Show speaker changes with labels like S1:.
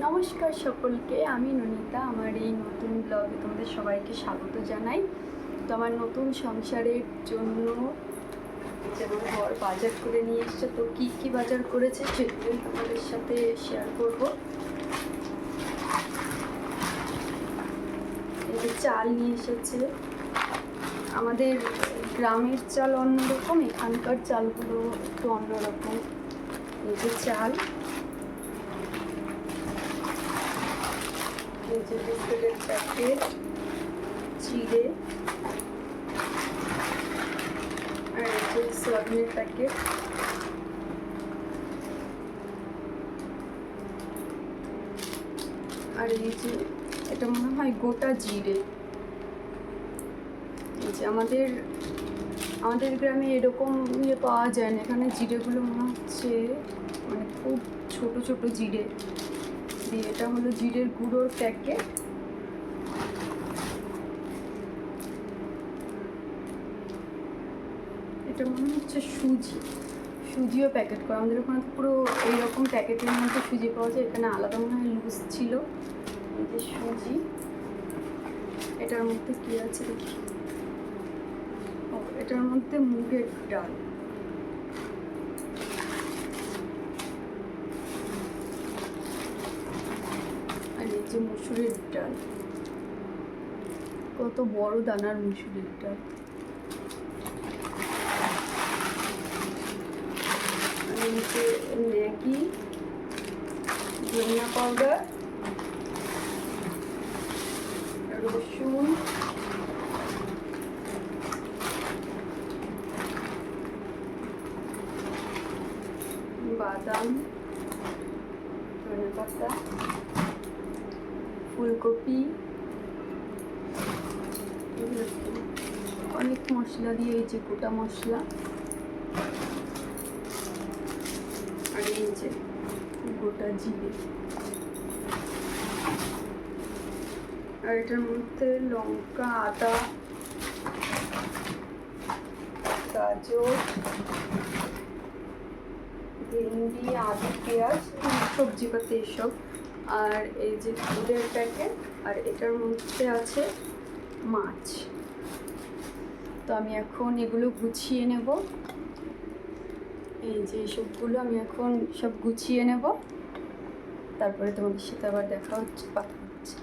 S1: নমস্কার সকলকে, আমি ননিতা, আমার এই নতুন ব্লগে তোমাদের সবাইকে স্বাগত জানাই। তো আমার নতুন সংসারের জন্য যেমন ঘর বাজার করে নিয়ে এসছে, তো কী কী বাজার করেছে সেগুলোই তোমাদের সাথে শেয়ার করব। এই চাল নিয়ে এসেছে। আমাদের গ্রামের চাল অন্যরকম, এখানকার চালগুলো একটু অন্যরকম। এই যে চাল। যে বিস্কুটের প্যাকেট চিড়ে আর যে সোয়াবিনের প্যাকেট আর এই যে, এটা মনে হয় গোটা জিরে। এই যে আমাদের আমাদের গ্রামে এরকম ইয়ে পাওয়া যায় না। এখানে জিরেগুলো মনে হচ্ছে মানে খুব ছোট ছোট জিরে। দিয়ে এটা হলো জিরের গুঁড়োর প্যাকেট এটা মনে হচ্ছে সুজি। সুজিও প্যাকেট করা। আমাদের ওখানে পুরো এইরকম প্যাকেটের মধ্যে সুজি পাওয়া যায়। এখানে আলাদা মনে হয় লুজ ছিল। এই যে সুজি। এটার মধ্যে কি আছে দেখি? এটার মধ্যে মুগের ডাল আর এই যে মুসুরির ডাল। কত বড় দানার মুসুরির ডাল। ম্যাগি, ধনিয়া পাউডার, রসুন। বাদাম ধনে পাতা। ফুলকপি অনেক মশলা দিয়ে এই যে গোটা মশলা। আর এই যে গোটা জিরে। আর এটার মধ্যে লঙ্কা, আদা, গাজর, ভেন্ডি আলু পেঁয়াজ, সবজি পাতি এসব। আর এই যে দুধের প্যাকেট আর এটার মধ্যে আছে মাছ। তো আমি এখন এগুলো গুছিয়ে নেব। এই যে সবগুলো আমি এখন সব গুছিয়ে নেব। তারপরে তোমাদের সাথে আবার দেখা হচ্ছে, কথা হচ্ছে।